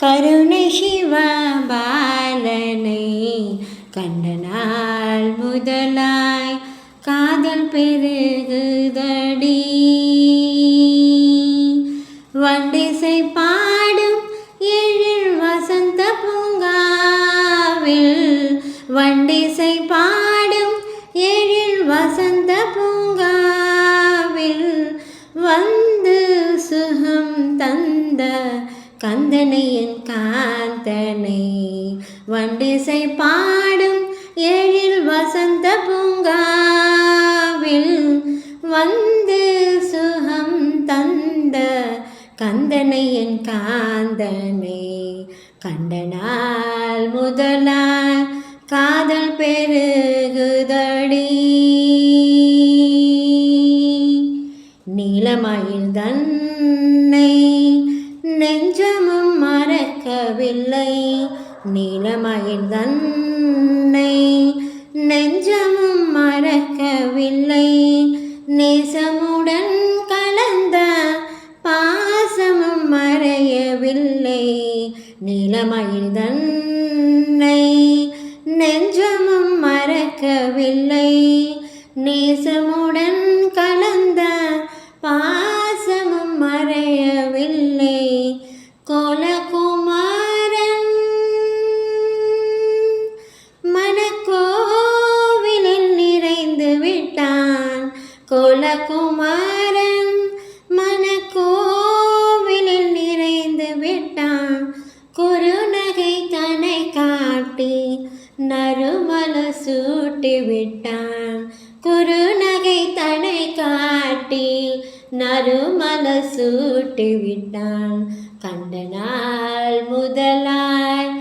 கருணை சிவா பாலனை கண்டனால் முதலாய் காதல் பெருகுதடி. வண்டிசை பாடும் எழில் வசந்த பூங்காவில் வண்டிசை பாடும் எழில் வசந்த பூங்காவில் வந்து சுகம் தந்த கந்தனை என் காந்தனை. வண்டிசை பாடும் எழில் வசந்த பூங்காவில் வந்து சுகம் தந்த கந்தனை என் காந்தனை. கண்டனால் முதலால் காதல் பெருகுதடி. நீலமயில் தன்னை நெஞ்சமும் மறக்கவில்லை. நீலமயில் தன்னை நெஞ்சமும் மறக்கவில்லை. நேசமுடன் கலந்த பாசமும் மறையவில்லை. நீலமயில் தன்னை நெஞ்சமும் மறக்கவில்லை. நேசமுடன் கோலகுமாரன் மனக்கோவிலில் நிறைந்து விட்டான். குறுநகை தனை காட்டி நறுமல சூட்டி விட்டான். குறுநகை தனை காட்டி நறுமல சூட்டி விட்டான். கண்ட நாள் முதலாய்